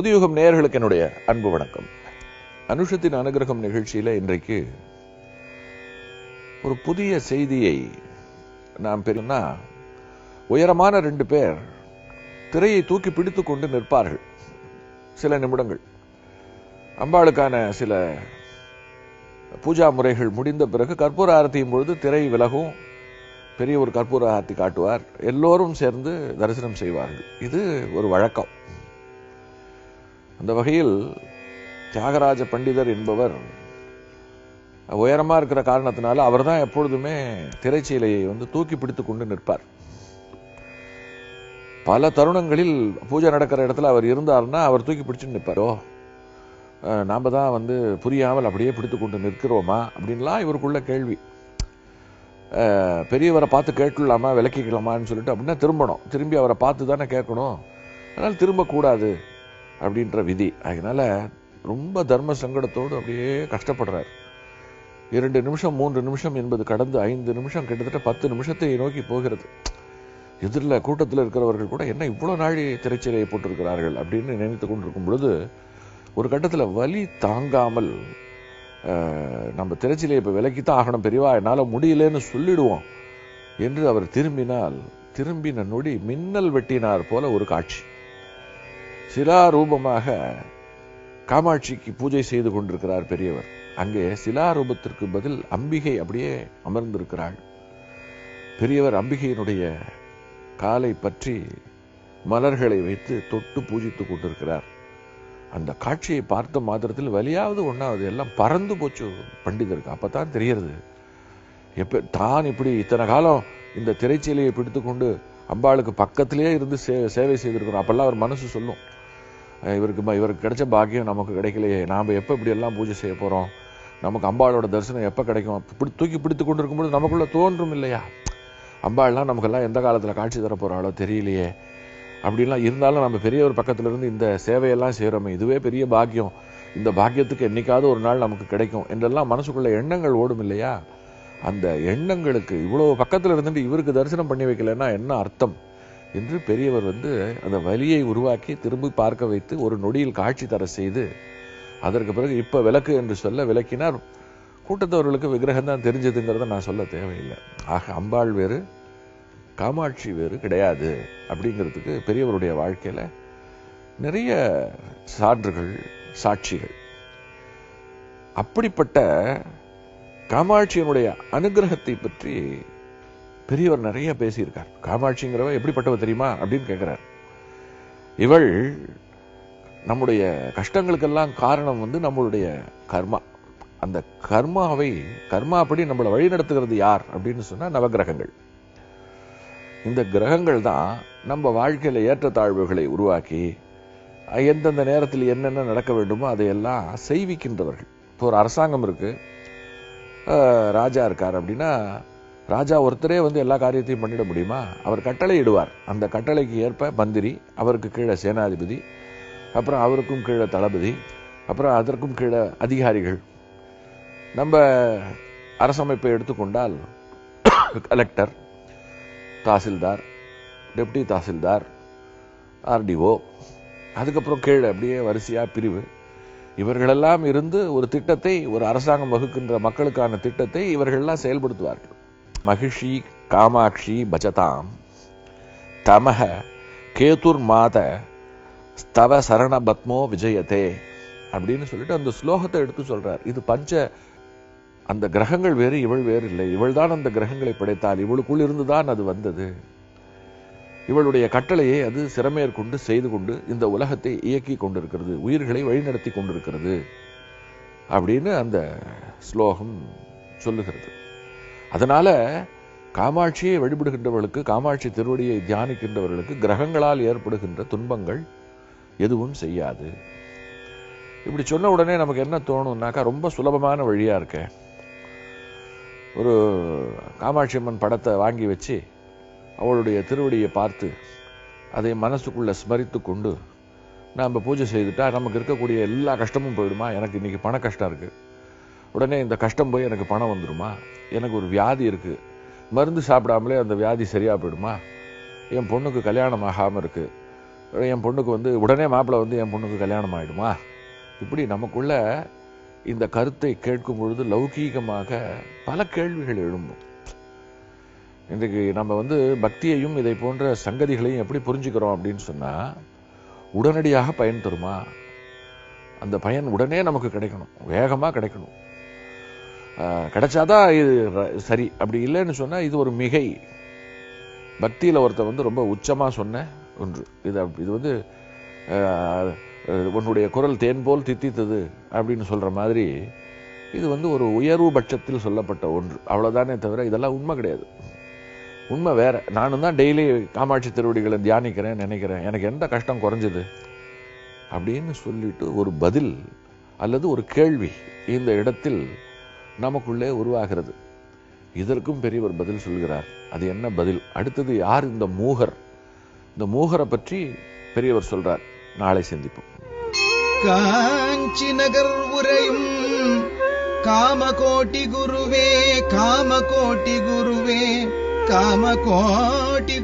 புதியுகம் நேயர்களுக்கு என்னுடைய அன்பு வணக்கம். அனுஷத்தின் அனுகிரகம் நிகழ்ச்சியில் இன்றைக்கு ஒரு புதிய செய்தியை நாம் பெரியனா உயரமான ரெண்டு பேர் திரையை தூக்கி பிடித்துக் கொண்டு நிற்பார்கள். சில நிமிடங்கள். அம்பாளுக்கான சில பூஜா முறைகள் முடிந்த பிறகு கற்பூர ஆரத்தியும் பொழுது திரை விலகும். பெரிய ஒரு கற்பூர ஆரத்தி காட்டுவார். எல்லோரும் சேர்ந்து தரிசனம் செய்வார்கள். இது ஒரு வழக்கம். அந்த வகையில் தியாகராஜ பண்டிதர் என்பவர் உயரமாக இருக்கிற காரணத்தினால அவர் தான் எப்பொழுதுமே திரைச்சீலையை வந்து தூக்கி பிடித்துக் கொண்டு நிற்பார். பல தருணங்களில் பூஜை நடக்கிற இடத்துல அவர் இருந்தார்னா அவர் தூக்கி பிடிச்சு நிற்பாரோ. நாம் தான் வந்து புரியாமல் அப்படியே பிடித்து கொண்டு நிற்கிறோமா? அப்படின்லாம் இவருக்குள்ள கேள்வி. பெரியவரை பார்த்து கேட்டுள்ளாமா விளக்கிக்கலாமான்னு சொல்லிட்டு அப்படின்னா திரும்பணும். திரும்பி அவரை பார்த்து தானே கேட்கணும். அதனால் திரும்பக்கூடாது. அப்படின்ற விதி. அதனால் ரொம்ப தர்ம சங்கடத்தோடு அப்படியே கஷ்டப்படுறார். இரண்டு நிமிஷம் மூன்று நிமிஷம் என்பது கடந்து ஐந்து நிமிஷம் கிட்டத்தட்ட பத்து நிமிஷத்தை நோக்கி போகிறது. எதிரில் கூட்டத்தில் இருக்கிறவர்கள் கூட என்ன இவ்வளோ நாழி திரைச்சீலையை போட்டிருக்கிறார்கள் அப்படின்னு நினைத்து கொண்டிருக்கும் பொழுது ஒரு கட்டத்தில் வலி தாங்காமல் நம்ம திரைச்சிலையை இப்போ விலக்கித்தான் ஆகணும் பெரியவா என்னால் முடியலன்னு சொல்லிடுவோம் என்று அவர் திரும்பினால் திரும்பின நொடி மின்னல் வெட்டினார் போல ஒரு காட்சி. சிலாரூபமாக காமாட்சிக்கு பூஜை செய்து கொண்டிருக்கிறார் பெரியவர். அங்கே சிலாரூபத்திற்கு பதில் அம்பிகை அப்படியே அமர்ந்திருக்கிறாள். பெரியவர் அம்பிகையினுடைய காலை பற்றி மலர்களை வைத்து தொட்டு பூஜித்துக் கொண்டிருக்கிறார். அந்த காட்சியை பார்த்த மாத்திரத்தில் வலியாவது ஒன்றாவது எல்லாம் பறந்து போச்சு பண்டிதருக்கு. அப்பதான் தெரியறது எப்ப தான் இப்படி இத்தனை காலம் இந்த திரைச்சீலையை பிடித்துக்கொண்டு அம்பாளுக்கு பக்கத்திலேயே இருந்து சே- சேவை செய்திருக்கிறோம். அப்பெல்லாம் அவர் மனசு சொல்லும். இவருக்கு இவருக்கு கிடைச்ச பாக்கியம் நமக்கு கிடைக்கலையே. நாம் எப்போ இப்படி எல்லாம் பூஜை செய்ய போகிறோம் நமக்கு அம்பாளோட தரிசனம் எப்போ கிடைக்கும்? இப்படி தூக்கி பிடித்து கொண்டு இருக்கும்போது நமக்குள்ளே தோன்றும் இல்லையா? அம்பாள்லாம் நமக்கெல்லாம் எந்த காலத்தில் காட்சி தர போகிறாளோ தெரியலையே. அப்படிலாம் இருந்தாலும் நம்ம பெரியவர் பக்கத்துல இருந்து இந்த சேவையெல்லாம் செய்கிறோமே இதுவே பெரிய பாக்கியம். இந்த பாக்கியத்துக்கு என்றைக்காவது ஒரு நாள் நமக்கு கிடைக்கும் என்றெல்லாம் மனசுக்குள்ள எண்ணங்கள் ஓடும் இல்லையா? அந்த எண்ணங்களுக்கு இவ்வளோ பக்கத்தில் இருந்துட்டு இவருக்கு தரிசனம் பண்ணி வைக்கலைன்னா என்ன அர்த்தம்? என்று பெரியவர் வந்து அந்த வலியை உருவாக்கி திரும்பி பார்க்க வைத்து ஒரு நொடியில் காட்சி தர செய்து அதற்கு பிறகு இப்போ விளக்கு என்று சொல்ல விளக்கினார். கூட்டத்தவர்களுக்கு விக்கிரகம் தான் தெரிஞ்சதுங்கிறத நான் சொல்ல தேவையில்லை. ஆக அம்பாள் வேறு காமாட்சி வேறு கிடையாது அப்படிங்கிறதுக்கு பெரியவருடைய வாழ்க்கையில நிறைய சான்றுகள் சாட்சிகள். அப்படிப்பட்ட காமாட்சியினுடைய அனுகிரகத்தை பற்றி பெரியவர் நிறைய பேசியிருக்கார். காமாட்சிங்கிறவ எப்படிப்பட்டவ தெரியுமா? அப்படின்னு கேட்குறார் இவள் நம்முடைய கஷ்டங்களுக்கெல்லாம் காரணம் வந்து நம்மளுடைய கர்மா. அந்த கர்மாவை கர்மாப்படி நம்மளை வழிநடத்துகிறது யார்? அப்படின்னு சொன்னா நவகிரகங்கள். இந்த கிரகங்கள் தான் நம்ம வாழ்க்கையில ஏற்றத்தாழ்வுகளை உருவாக்கி எந்தெந்த நேரத்தில் என்னென்ன நடக்க வேண்டுமோ அதையெல்லாம் செய்விக்கின்றவர்கள். இப்போ ஒரு அரசாங்கம் இருக்கு. அஹ், ராஜா இருக்கார் அப்படின்னா ராஜா ஒருத்தரே வந்து எல்லா காரியத்தையும் பண்ணிட முடியுமா? அவர் கட்டளை இடுவார் அந்த கட்டளைக்கு ஏற்ப மந்திரி அவருக்கு கீழே சேனாதிபதி அப்புறம் அவருக்கும் கீழே தளபதி அப்புறம் அதற்கும் கீழே அதிகாரிகள். நம்ம அரசமைப்பை எடுத்துக்கொண்டால் collector tahsildar deputy tahsildar RDO அதுக்கப்புறம் கீழே அப்படியே வரிசையாக பிரிவு. இவர்களெல்லாம் இருந்து ஒரு திட்டத்தை ஒரு அரசாங்கம் வகுக்கின்ற மக்களுக்கான திட்டத்தை இவர்கள்லாம் செயல்படுத்துவார்கள். மகிஷி காமாட்சி பஜதாம். தமக கேதுர்மாத ஸ்தவ சரண பத்மோ விஜயதே அப்படின்னு சொல்லிட்டு அந்த ஸ்லோகத்தை எடுத்து சொல்றார். இது பஞ்ச அந்த கிரகங்கள் வேறு இவள் வேறு இல்லை. இவள் தான் அந்த கிரகங்களை படைத்தால் இவளுக்குள் இருந்துதான் அது வந்தது. இவளுடைய கட்டளையை அது சிறமேற்கொண்டு செய்து கொண்டு இந்த உலகத்தை இயக்கி கொண்டிருக்கிறது. உயிர்களை வழிநடத்தி கொண்டிருக்கிறது அப்படின்னு அந்த ஸ்லோகம் சொல்லுகிறது. அதனால காமாட்சியை வழிபடுகின்றவர்களுக்கு காமாட்சி திருவடியை தியானிக்கின்றவர்களுக்கு கிரகங்களால் ஏற்படுகின்ற துன்பங்கள் எதுவும் செய்யாது. இப்படி சொன்ன உடனே நமக்கு என்ன தோணும்னாக்கா ரொம்ப சுலபமான வழியாக இருக்க. ஒரு காமாட்சி அம்மன் படத்தை வாங்கி வச்சு அவளுடைய திருவடியை பார்த்து அதை மனசுக்குள்ளே ஸ்மரித்து கொண்டு நாம் பூஜை செய்துட்டா நமக்கு இருக்கக்கூடிய எல்லா கஷ்டமும் போயிடுமா? எனக்கு இன்னைக்கு பண கஷ்டம் இருக்குது உடனே இந்த கஷ்டம் போய் எனக்கு பணம் வந்துடுமா எனக்கு ஒரு வியாதி இருக்கு. மருந்து சாப்பிடாமலே அந்த வியாதி சரியா போயிடுமா? என் பொண்ணுக்கு கல்யாணம் ஆகாமல் இருக்கு. என் பொண்ணுக்கு வந்து உடனே மாப்பிள்ளை வந்து என் பொண்ணுக்கு கல்யாணம் ஆயிடுமா? இப்படி நமக்குள்ள இந்த கருத்தை கேட்கும் பொழுது லௌகீகமாக பல கேள்விகள் எழும்பும். இன்றைக்கு நம்ம வந்து பக்தியையும் இதை போன்ற சங்கதிகளையும் எப்படி புரிஞ்சுக்கிறோம் அப்படின்னு சொன்னா உடனடியாக பயன் தருமா? அந்த பயன் உடனே நமக்கு கிடைக்கணும். வேகமா கிடைக்கணும். கிடைச்சாதான் இது சரி. அப்படி இல்லைன்னு சொன்னால் இது ஒரு மிகை. பக்தியில் ஒருத்தன் வந்து ரொம்ப உச்சமாக சொன்ன ஒன்று. இது அப்- இது வந்து உன்னுடைய குரல் தேன் போல் தித்தித்தது அப்படின்னு சொல்கிற மாதிரி இது வந்து ஒரு உயர்வு பட்சத்தில் சொல்லப்பட்ட ஒன்று. அவ்வளோதானே தவிர இதெல்லாம் உண்மை கிடையாது. உண்மை வேற. நானும் தான் டெய்லி காமாட்சி திருவடிகளை தியானிக்கிறேன் நினைக்கிறேன். எனக்கு எந்த கஷ்டம் குறைஞ்சது? அப்படின்னு சொல்லிட்டு ஒரு பதில் அல்லது ஒரு கேள்வி இந்த இடத்தில் நமக்குள்ளே உருவாகிறது. இதற்கும் பெரியவர் பதில் சொல்கிறார். அது என்ன பதில்? அடுத்தது யார் இந்த மூகர்? இந்த மூகரை பற்றி பெரியவர் சொல்றார். நாளை சந்திப்போம். காஞ்சி நகர் உரையும் காமகோட்டி குருவே காமகோட்டி குருவே காமகோட்டி கோட்டி